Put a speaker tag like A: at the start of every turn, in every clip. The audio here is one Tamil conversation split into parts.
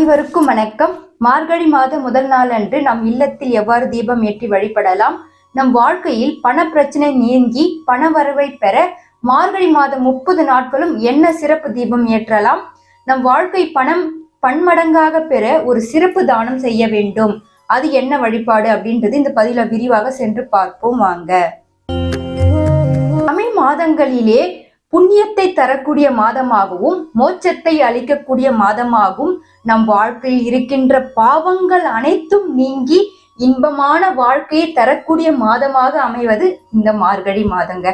A: அனைவருக்கும் வணக்கம். மார்கழி மாத முதல் நாள் அன்று நம் இல்லத்தில் எவ்வாறு தீபம் ஏற்றி வழிபடலாம்? நம் வாழ்க்கையில் பண பிரச்சனை நீங்கி பண வரவை பெற மார்கழி மாதம் முப்பது நாட்களும் என்ன சிறப்பு தீபம் ஏற்றலாம்? நம் வாழ்க்கை பணம் பன்மடங்காக பெற ஒரு சிறப்பு தானம் செய்ய வேண்டும். அது என்ன வழிபாடு அப்படின்றது இந்த பதில விரிவாக சென்று பார்ப்போம் வாங்க. தமிழ் மாதங்களிலே புண்ணியத்தை தரக்கூடிய மாதமாகவும் மோட்சத்தை அளிக்கக்கூடிய மாதமாகவும் நம் வாழ்க்கையில் இருக்கின்ற பாவங்கள் அனைத்தும் நீங்கி இன்பமான வாழ்க்கையை தரக்கூடிய மாதமாக அமைவது இந்த மார்கழி மாதங்க.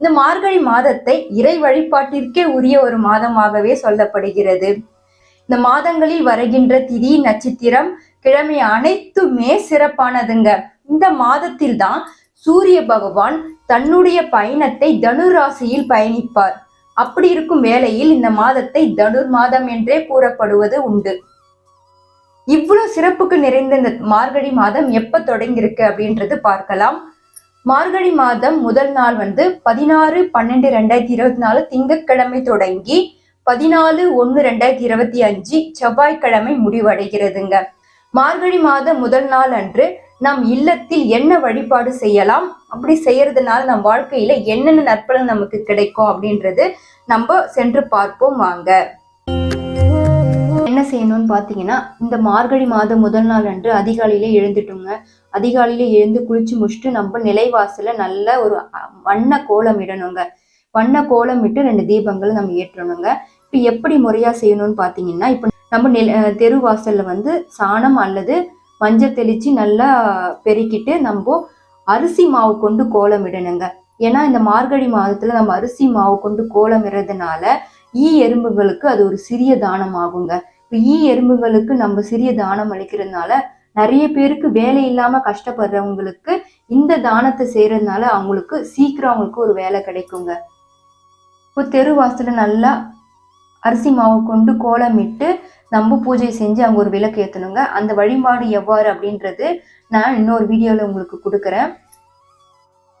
A: இந்த மார்கழி மாதத்தை இறை வழிபாட்டிற்கே உரிய ஒரு மாதமாகவே சொல்லப்படுகிறது. இந்த மாதங்களில் வருகின்ற திதி நட்சத்திரம் கிழமை அனைத்துமே சிறப்பானதுங்க. இந்த மாதத்தில் தான் சூரிய பகவான் தன்னுடைய பயணத்தை தனுராசியில் பயணிப்பார். அப்படி இருக்கும் வேளையில் இந்த மாதத்தை தனுர் மாதம் என்றே கூறப்படுவது உண்டு. இவ்வளவு சிறப்புக்கு நிறைந்த இந்த மார்கழி மாதம் எப்ப தொடங்கியிருக்கு அப்படின்றது பார்க்கலாம். மார்கழி மாதம் முதல் நாள் வந்து பதினாறு பன்னெண்டு ரெண்டாயிரத்தி இருபத்தி நாலு திங்கட்கிழமை தொடங்கி பதினாலு ஒன்று ரெண்டாயிரத்தி இருபத்தி அஞ்சு செவ்வாய்க்கிழமை முடிவடைகிறதுங்க. மார்கழி மாதம் முதல் நாள் அன்று நம் இல்லத்தில் என்ன வழிபாடு செய்யலாம்? அப்படி செய்யறதுனால நம் வாழ்க்கையில என்னென்ன நற்பலன் நமக்கு கிடைக்கும் அப்படின்றது நம்ம சென்று பார்ப்போம் வாங்க. என்ன செய்யணும்னு பார்த்தீங்கன்னா இந்த மார்கழி மாதம் முதல் நாள் அன்று அதிகாலையில எழுந்துட்டோங்க. அதிகாலையில எழுந்து குளிச்சு முடிச்சுட்டு நம்ம நிலைவாசல நல்ல ஒரு வண்ண கோலம் இடணுங்க. வண்ண கோலம் விட்டு ரெண்டு தீபங்களை நம்ம ஏற்றணுங்க. இப்போ எப்படி முறையா செய்யணும்னு பார்த்தீங்கன்னா இப்போ நம்ம நில தெருவாசல்ல தெரு வாசல்ல வந்து சாணம் அல்லது மஞ்சள் தெளித்து நல்லா பெருக்கிட்டு நம்ம அரிசி மாவு கொண்டு கோலம் இடணுங்க ஏன்னா இந்த மார்கழி மாதத்தில் நம்ம அரிசி மாவு கொண்டு கோலம் இடுறதுனால ஈ எறும்புகளுக்கு அது ஒரு சிறிய தானம் ஆகுங்க இப்போ ஈ எறும்புகளுக்கு நம்ம சிறிய தானம் அளிக்கிறதுனால நிறைய பேருக்கு வேலை இல்லாமல் கஷ்டப்படுறவங்களுக்கு இந்த தானத்தை செய்கிறதுனால அவங்களுக்கு சீக்கிரம் அவங்களுக்கு ஒரு வேலை கிடைக்குங்க. இப்போ தெரு நல்லா அரிசி மாவு கொண்டு கோலமிட்டு நம்ம பூஜை செஞ்சு அங்கே ஒரு விளக்கு ஏற்றணுங்க அந்த வழிபாடு எவ்வாறு அப்படின்றது நான் இன்னொரு வீடியோவில் உங்களுக்கு கொடுக்குறேன்.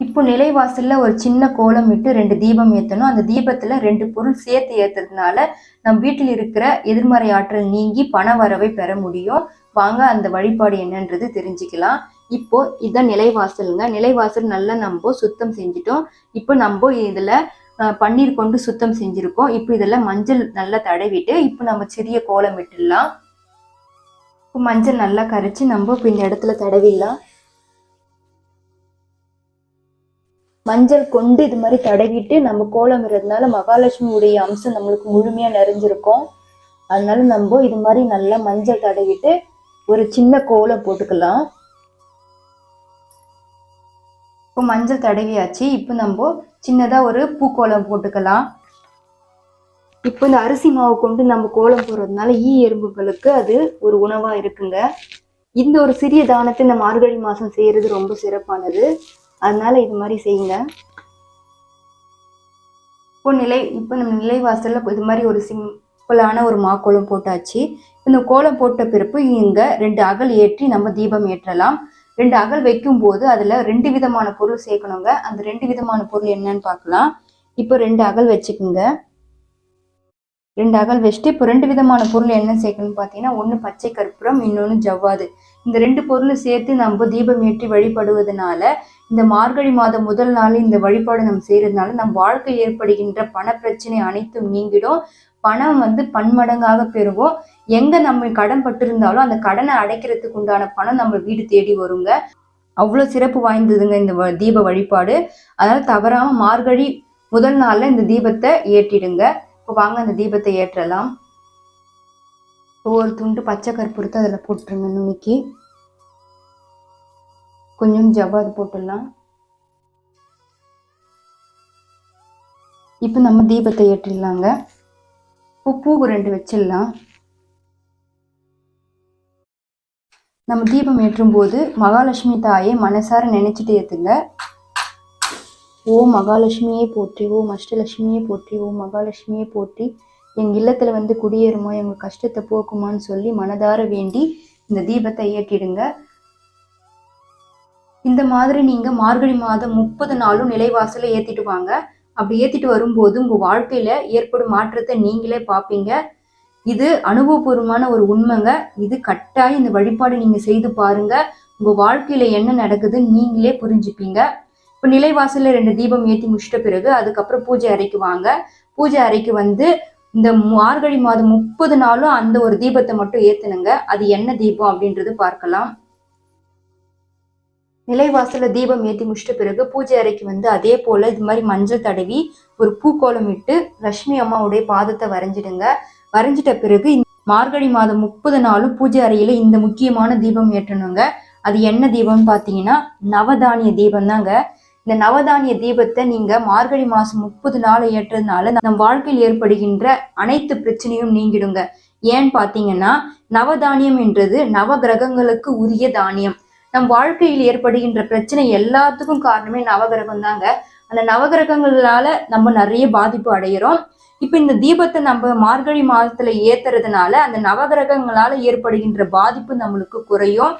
A: இப்போ நிலைவாசலில் ஒரு சின்ன கோலம் விட்டு ரெண்டு தீபம் ஏற்றணும் அந்த தீபத்தில் ரெண்டு பொருள் சேர்த்து ஏற்றுறதுனால நம் வீட்டில் இருக்கிற எதிர்மறை ஆற்றல் நீங்கி பண வரவை பெற முடியும். வாங்க அந்த வழிபாடு என்னன்றது தெரிஞ்சுக்கலாம். இப்போ இதுதான் நிலைவாசலுங்க. நிலைவாசல் நல்லா நம்ம சுத்தம் செஞ்சுட்டோம். இப்போ நம்ம இதில் பன்னீர் கொண்டு சுத்தம் செஞ்சுருக்கோம். இப்போ இதெல்லாம் மஞ்சள் நல்லா தடவிட்டு இப்போ நம்ம சிறிய கோலம் விட்டுடலாம். இப்போ மஞ்சள் நல்லா கரைச்சி நம்ம இப்போ இந்த இடத்துல தடவிடலாம். மஞ்சள் கொண்டு இது மாதிரி தடவிட்டு நம்ம கோலம் இடுறதுனால மகாலட்சுமியுடைய அம்சம் நம்மளுக்கு முழுமையாக நிறைஞ்சிருக்கும். அதனால நம்ம இது மாதிரி நல்லா மஞ்சள் தடவிட்டு ஒரு சின்ன கோலம் போட்டுக்கலாம். இப்போ மஞ்சள் தடவியாச்சு. இப்போ நம்ம சின்னதாக ஒரு பூக்கோலம் போட்டுக்கலாம். இப்போ இந்த அரிசி மாவு கொண்டு நம்ம கோலம் போடுறதுனால ஈ எறும்புகளுக்கு அது ஒரு உணவாக இருக்குங்க. இந்த ஒரு சிறிய தானத்தை இந்த மார்கழி மாதம் செய்கிறது ரொம்ப சிறப்பானது. அதனால இது மாதிரி செய்யுங்க. இப்போ நிலை இப்போ நம்ம நிலைவாசலில் இது மாதிரி ஒரு சிம்பிளான ஒரு மாக்கோலம் போட்டாச்சு. இந்த கோலம் போட்ட பிறப்பு இங்கே ரெண்டு அகல் ஏற்றி நம்ம தீபம் ஏற்றலாம். ரெண்டு அகல் வைக்கும்போது அதுல ரெண்டு விதமான பொருள் சேர்க்கணுங்க. அந்த ரெண்டு விதமான பொருள் என்னன்னு பார்க்கலாம். இப்போ ரெண்டு அகல் வச்சுக்குங்க. ரெண்டு அகல் வச்சுட்டு இப்போ ரெண்டு விதமான பொருள் என்ன சேர்க்கணும்னு பார்த்தீங்கன்னா ஒன்று பச்சை கற்பூரம் இன்னொன்று ஜவ்வாது. இந்த ரெண்டு பொருளும் சேர்த்து நம்ம தீபம் ஏற்றி வழிபடுவதனால இந்த மார்கழி மாதம் முதல் நாள் இந்த வழிபாடு நம்ம செய்யறதுனால நம் வாழ்க்கை ஏற்படுகின்ற பண பிரச்சனை அனைத்தும் நீங்கிடும். பணம் வந்து பன்மடங்காக பெறுவோம் எங்க நம்ம கடன் பட்டிருந்தாலும் அந்த கடனை அடைக்கிறதுக்கு உண்டான பணம் நம்ம வீடு தேடி வருங்க. அவ்வளோ சிறப்பு வாய்ந்ததுங்க இந்த வ- தீப வழிபாடு. அதனால தவறாம மார்கழி முதல் நாள்ல இந்த தீபத்தை ஏற்றிடுங்க. இப்போ வாங்க அந்த தீபத்தை ஏற்றலாம். ஒவ்வொரு ஒரு துண்டு பச்சை கற்பூரத்தை அதில் போட்டுருங்க நுணுக்கி. கொஞ்சம் ஜவ்வாது போட்டுடலாம். இப்போ நம்ம தீபத்தை ஏற்றிடலாங்க. இப்போ பூ ரெண்டு வச்சிடலாம். நம்ம தீபம் ஏற்றும் போது மகாலட்சுமி தாயை மனசார நினைச்சிட்டு ஏற்றுங்க ஓ மகாலட்சுமியே போற்றி ஓ அஷ்டலட்சுமியே போற்றி ஓ மகாலட்சுமியே போற்றி எங்க இல்லத்துல வந்து குடியேறுமா எங்க கஷ்டத்தை போக்குமான்னு சொல்லி மனதார வேண்டி இந்த தீபத்தை ஏற்றிடுங்க. இந்த மாதிரி நீங்க மார்கழி மாதம் முப்பது நாளும் நிலைவாசலை ஏத்திட்டு வாங்க. அப்படி ஏத்திட்டு வரும்போது உங்க வாழ்க்கையில ஏற்படும் மாற்றத்தை நீங்களே பார்ப்பீங்க. இது அனுபவபூர்வமான ஒரு உண்மைங்க. இது கட்டாயம் இந்த வழிபாடு நீங்க செய்து பாருங்க. உங்க வாழ்க்கையில என்ன நடக்குதுன்னு நீங்களே புரிஞ்சுப்பீங்க. இப்போ நிலைவாசலில் ரெண்டு தீபம் ஏற்றி முடிச்சிட்ட பிறகு அதுக்கப்புறம் பூஜை அறைக்கு வாங்க. பூஜை அறைக்கு வந்து இந்த மார்கழி மாதம் முப்பது நாளும் அந்த ஒரு தீபத்தை மட்டும் ஏத்துனுங்க அது என்ன தீபம் அப்படின்றது பார்க்கலாம். நிலைவாசல தீபம் ஏற்றி முடிச்சிட்ட பிறகு பூஜை அறைக்கு வந்து அதே போல இது மாதிரி மஞ்சள் தடவி ஒரு பூக்கோலம் இட்டு லக்ஷ்மி அம்மாவுடைய பாதத்தை வரைஞ்சிடுங்க. வரைஞ்சிட்ட பிறகு மார்கழி மாதம் முப்பது நாளும் பூஜை அறையில இந்த முக்கியமான தீபம் ஏற்றணுங்க. அது என்ன தீபம்னு பார்த்தீங்கன்னா நவதானிய தீபம் தாங்க இந்த நவதானிய தீபத்தை நீங்க மார்கழி மாசம் முப்பது நாள் ஏற்றதுனால நம் வாழ்க்கையில் ஏற்படுகின்ற அனைத்து பிரச்சனையும் நீங்கிடுங்க. ஏன்னு பார்த்தீங்கன்னா நவதானியம் என்றது நவ கிரகங்களுக்கு உரிய தானியம். நம் வாழ்க்கையில் ஏற்படுகின்ற பிரச்சனை எல்லாத்துக்கும் காரணமே நவகிரகம் தாங்க அந்த நவகிரகங்களால நம்ம நிறைய பாதிப்பு அடைகிறோம் இப்ப இந்த தீபத்தை நம்ம மார்கழி மாதத்துல ஏத்துறதுனால அந்த நவகிரகங்களால ஏற்படுகின்ற பாதிப்பு நம்மளுக்கு குறையும்.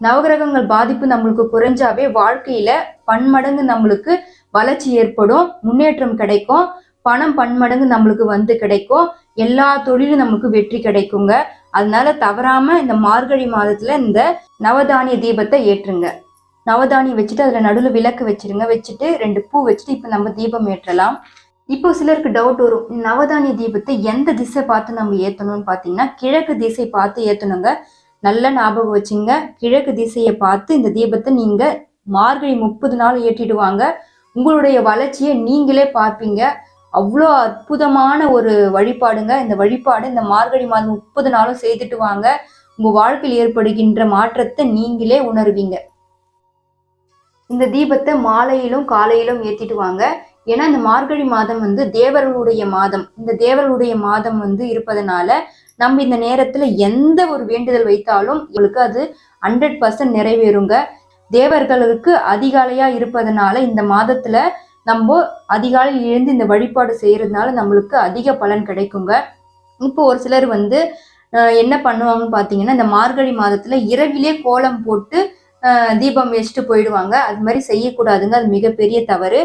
A: நவகிரகங்கள் பாதிப்பு நம்மளுக்கு குறைஞ்சாவே வாழ்க்கையில பன்மடங்கு நம்மளுக்கு வளர்ச்சி ஏற்படும் முன்னேற்றம் கிடைக்கும். பணம் பன்மடங்கு நம்மளுக்கு வந்து கிடைக்கும். எல்லா தொழிலும் நமக்கு வெற்றி கிடைக்குங்க. அதனால தவறாம இந்த மார்கழி மாதத்துல இந்த நவதானிய தீபத்தை ஏற்றுங்க. நவதானியம் வச்சுட்டு அதுல நடுவில் விளக்கு வச்சிருங்க. வச்சுட்டு ரெண்டு பூ வச்சுட்டு இப்போ நம்ம தீபம் ஏற்றலாம். இப்போ சிலருக்கு டவுட் வரும். நவதானிய தீபத்தை எந்த திசை பார்த்து நம்ம ஏற்றணும்னு பார்த்தீங்கன்னா கிழக்கு திசை பார்த்து ஏற்றணுங்க நல்ல ஞாபகம் வச்சுங்க. கிழக்கு திசையை பார்த்து இந்த தீபத்தை நீங்கள் மார்கழி முப்பது நாள் ஏற்றிடுவாங்க. உங்களுடைய வளர்ச்சியை நீங்களே பார்ப்பீங்க. அவ்வளோ அற்புதமான ஒரு வழிபாடுங்க. இந்த வழிபாடு இந்த மார்கழி மாதம் முப்பது நாளும் செய்துட்டு வாங்க. உங்கள் வாழ்க்கையில் ஏற்படுகின்ற மாற்றத்தை நீங்களே உணர்வீங்க. இந்த தீபத்தை மாலையிலும் காலையிலும் ஏற்றிட்டு வாங்க. ஏன்னா இந்த மார்கழி மாதம் வந்து தேவர்களுடைய மாதம். இந்த தேவர்களுடைய மாதம் வந்து இருப்பதனால நம்ம இந்த நேரத்தில் எந்த ஒரு வேண்டுதல் வைத்தாலும் உங்களுக்கு அது ஹண்ட்ரட் பர்சன்ட் நிறைவேறுங்க. தேவர்களுக்கு அதிகாலையாக இருப்பதனால இந்த மாதத்தில் நம்ம அதிகாலையில் எழுந்து இந்த வழிபாடு செய்கிறதுனால நம்மளுக்கு அதிக பலன் கிடைக்குங்க. இப்போ ஒரு சிலர் வந்து என்ன பண்ணுவாங்கன்னு பார்த்தீங்கன்னா இந்த மார்கழி மாதத்தில் இரவிலே கோலம் போட்டு தீபம் வச்சுட்டு போயிடுவாங்க. அது மாதிரி செய்யக்கூடாதுங்க. அது மிகப்பெரிய தவறு.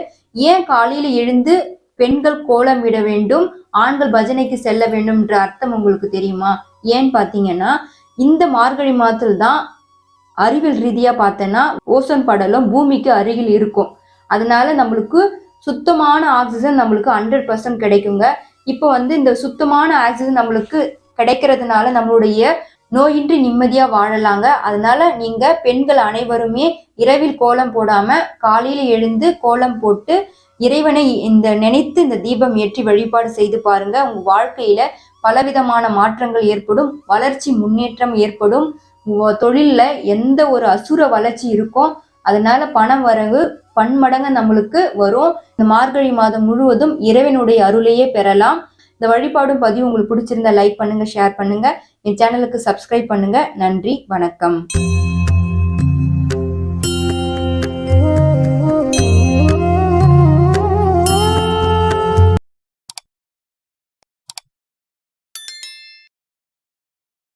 A: ஏன் காலையில் எழுந்து பெண்கள் கோலம் விட வேண்டும் ஆண்கள் பஜனைக்கு செல்ல வேண்டும்ன்ற அர்த்தம் உங்களுக்கு தெரியுமா? ஏன்னு பார்த்தீங்கன்னா இந்த மார்கழி மாதத்தில் தான் அறிவியல் ரீதியாக பார்த்தோன்னா ஓசோன் படலம் பூமிக்கு அருகில் இருக்கும். அதனால நம்மளுக்கு சுத்தமான ஆக்சிஜன் நம்மளுக்கு ஹண்ட்ரட் பர்சன்ட் கிடைக்குங்க. இப்போ வந்து இந்த சுத்தமான ஆக்சிஜன் நம்மளுக்கு கிடைக்கிறதுனால நம்மளுடைய நோயின்றி நிம்மதியா வாழலாங்க. அதனால நீங்க பெண்கள் அனைவருமே இரவில் கோலம் போடாம காலையில எழுந்து கோலம் போட்டு இறைவனை இந்த நினைத்து இந்த தீபம் ஏற்றி வழிபாடு செய்து பாருங்க. உங்க வாழ்க்கையில பலவிதமான மாற்றங்கள் ஏற்படும் வளர்ச்சி முன்னேற்றம் ஏற்படும். தொழிலில் தொழில்ல எந்த ஒரு அசுர வளர்ச்சி இருக்கும் அதனால பணம் வரவு பன்மடங்கு நம்மளுக்கு வரும். இந்த மார்கழி மாதம் முழுவதும் இறைவனுடைய அருளையே பெறலாம். இந்த வழிபாடும் பதிவு உங்களுக்கு பிடிச்சிருந்தா லைக் பண்ணுங்க ஷேர் பண்ணுங்க. என் சேனலுக்கு சப்ஸ்கிரைப் பண்ணுங்க. நன்றி வணக்கம்.